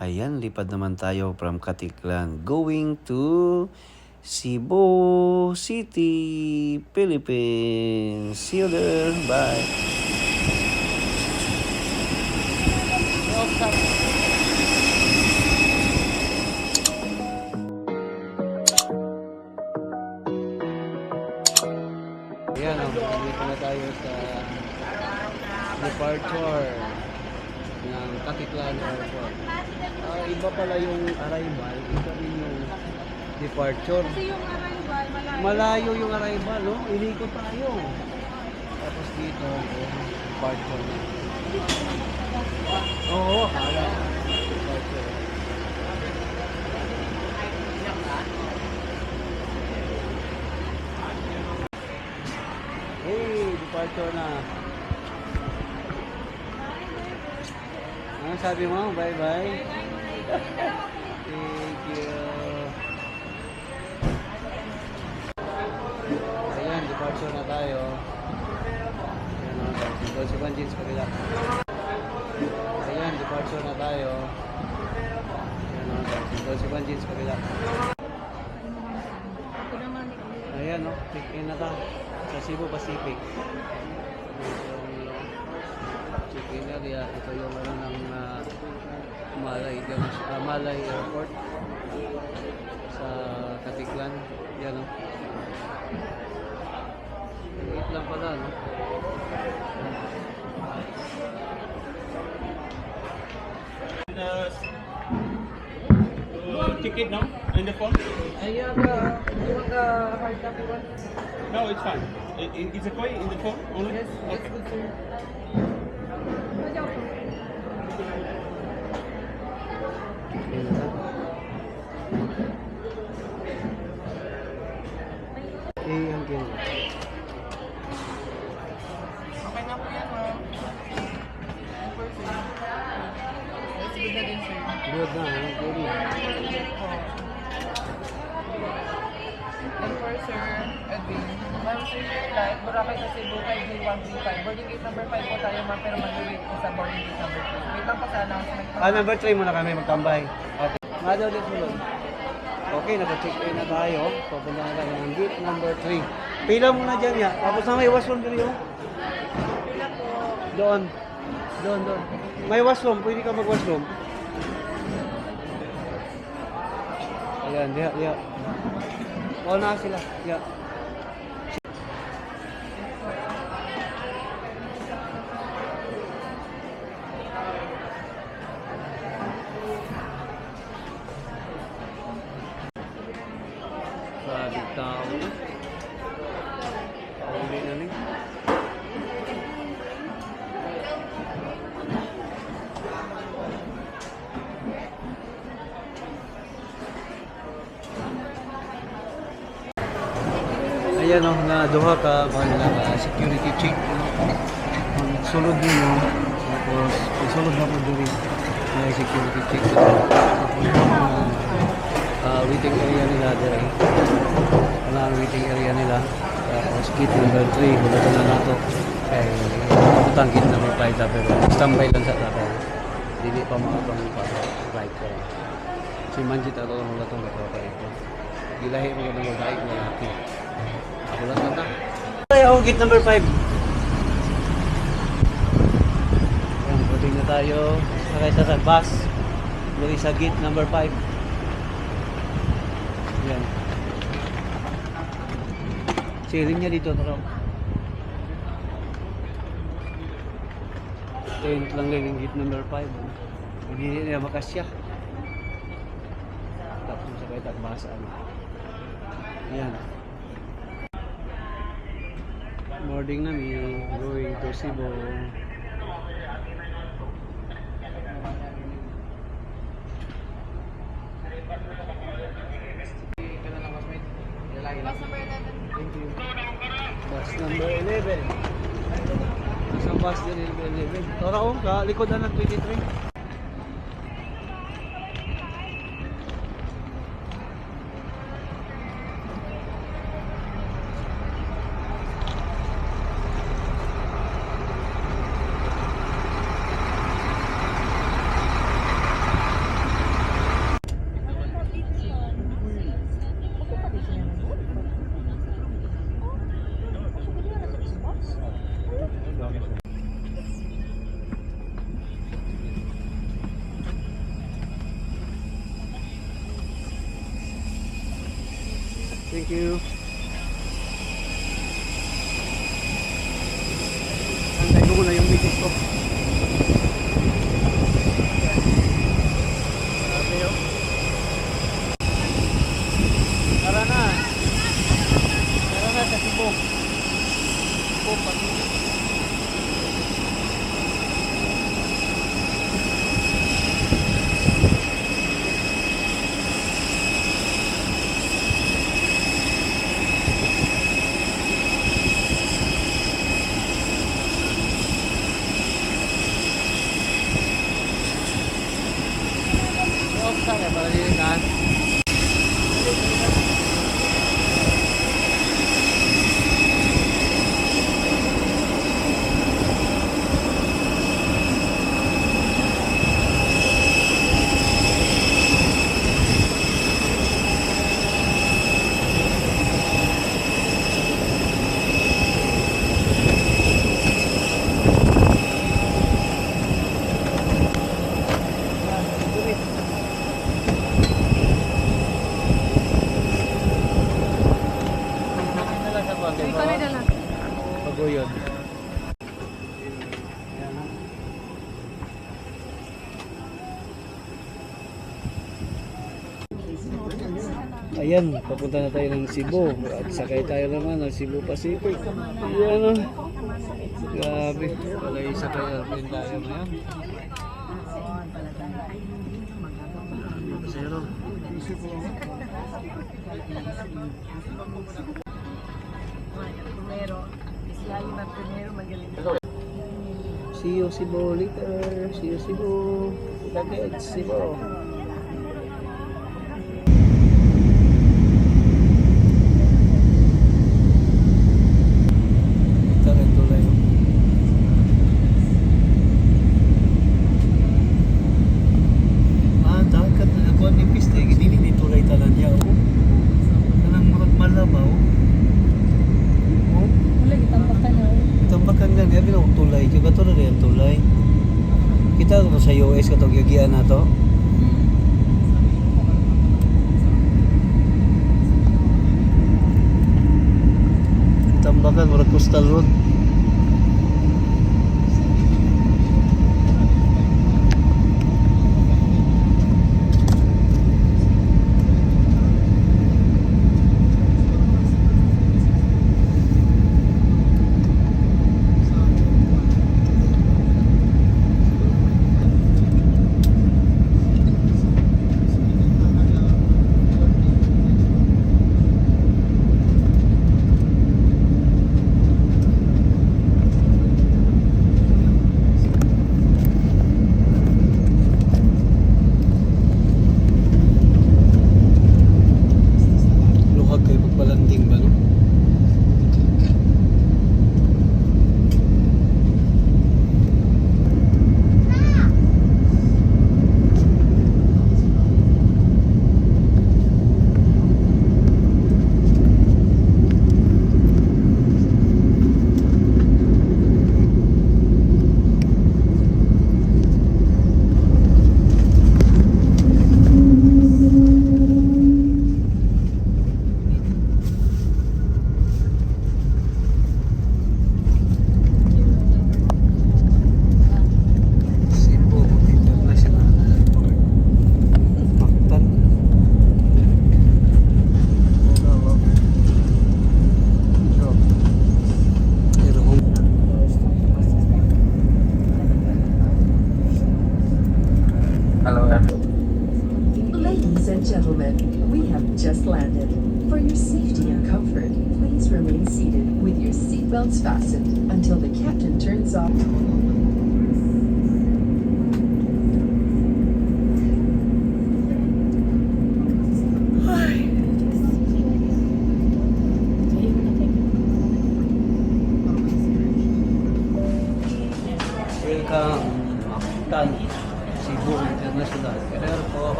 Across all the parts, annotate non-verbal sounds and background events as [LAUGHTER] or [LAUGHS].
Ayan, lipad naman tayo from Katiklan going to Cebu City, Philippines. See you there. Bye. Ayan, oh, dito na tayo sa departure ng Katiklan Airport. Ah, iba pala yung arrival, iba rin yung departure. Kasi yung arrival, malayo. Malayo yung arrival, no? Inikot tayo. Tapos dito, oh, departure. Oo, akala. Departure. Hey, departure na. Sabi mo? Bye-bye. Thank you. Ayan, departure na tayo. Ayan. Dolce Banjins kabila. Ayan, departure na tayo. Ayan. Dolce Banjins kabila. Ayan, no? Check-in na ta. Sa Cebu Pacific. Yung check-in area. Ito yung ano ng uh, Malay, uh, Malay Airport sa Katiklan. Yan, no? Maliit lang pala, no? the uh, ticket now in the phone? I have a, you want the hard copy one? No, it's fine. I- i- Is it okay in the phone only? Yes, yes, Okay. good Okay na ma'am. Let's good na din, sir. Good na. And for sir, Edwin, ma'am, sir, your flight, Boracay sa Cebu, kay D135. Boarding gate number 5 po tayo, ma'am, pero mag-wait po sa boarding gate number 2. Wait lang po sa announcement. Ah, number 3 muna kami magtambay. Okay. Nga daw ulit Okay, naka-check-in na tayo. Pupunta na tayo ng gate number 3. Pila muna dyan ya. Tapos na may washroom dito. Po. Doon. Doon, doon. May washroom. Pwede ka mag-washroom. Ayan, diha, diha. Oo na sila. Diha. Ayan o, na duha ka mga na security check. Sulod din o. Tapos, ang sulod na po diri. May security check. Tapos, uh, waiting area nila diri. Wala ang waiting area nila. Tapos, gate number 3. Wala na nato. Kay, putang gate number 5 ta pero standby lang sa tapo. Dili pa mga pang right ko. Si Manjit ako ang gato kayo ko. Gilahi mo ng babae ko lalaki. Ako lang kanta. Ay, ako gate number 5. Ayan, boarding na tayo. Sakay sa bus. Muli sa gate number 5. Ayan. Ceiling niya dito. Tent lang lang yung gate number 5. Hindi niya makasya. Tapos sa kahit at basaan. Ayan. Morning na mi, going to Cebu. Bus number 11. Thank you. Bus number 11. Isang bus din 11. Tara ko, ka likodan ng 23. Thank you. Ayan, papunta na tayo ng Cebu at sakay tayo naman ng Cebu Pacific. Ayan o. Grabe, walay sakay natin tayo ngayon. Zero. See you, Cebu later. See you, Cebu. Luggage, Cebu. dito sa US katong yugian na to. Tambakan murag coastal road.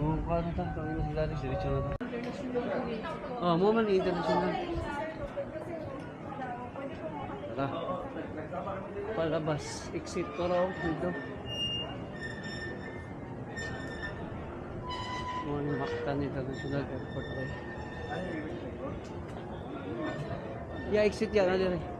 Yung kano ito, kami na sila, diretso na ito. Oh, moment ni international. Tara. Palabas. Exit ko raw dito. Mga namaktan international airport. Right? Yeah, exit yan. Alin rin.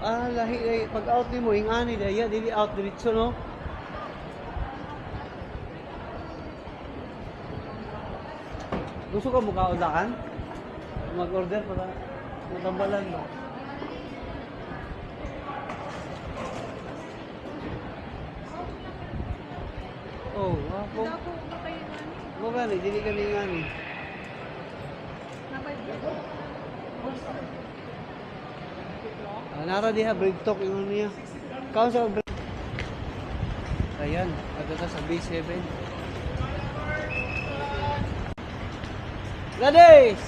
Ah, lahi lahi. Pag out ni mo, ingani dahil dili out diretso no? Gusto ka mo kaudakan? Mag-order para matambalan ba? Oh, ako. Mo gani, dili ka ni ngani. Ah, nara diha break talk yung niya. Kaon sa break. Ayan, agad sa B7. Gladys!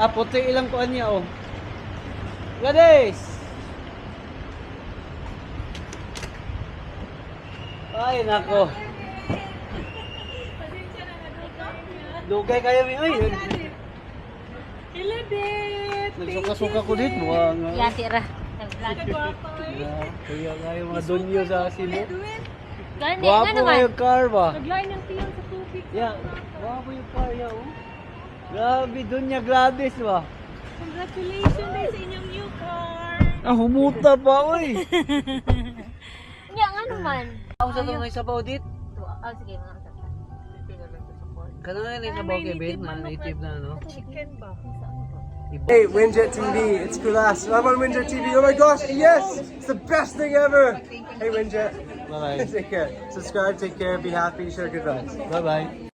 Ah, puti ilang kuan niya, oh. Gladys! Ay, nako. Dugay kayo mi. Ay, Ilabit! nagsuka-suka ko dito. Mga nga. Yati ra. Yeah, Kaya nga yung mga donyo sa silo. Gani, nga Guwapo naman. nga yung car ba? Naglain ng tiyan sa tubig. Yeah, guwapo yung car niya, oh. Grabe, donya Gladys ba? Congratulations dahil sa inyong new car. Ah, humuta pa, oy. [LAUGHS] Nga nga naman. Ako sa itong isabaw dit. Ah, sige, mga sa yung isabaw kay Ben, mga native na, no? Chicken ba? Hey, Winjet TV, it's Kulas. I'm on Winjet TV. Oh my gosh, yes! It's the best thing ever! Hey, Winjet. Bye-bye. [LAUGHS] take care. Subscribe, take care, be happy, share good vibes. Bye-bye.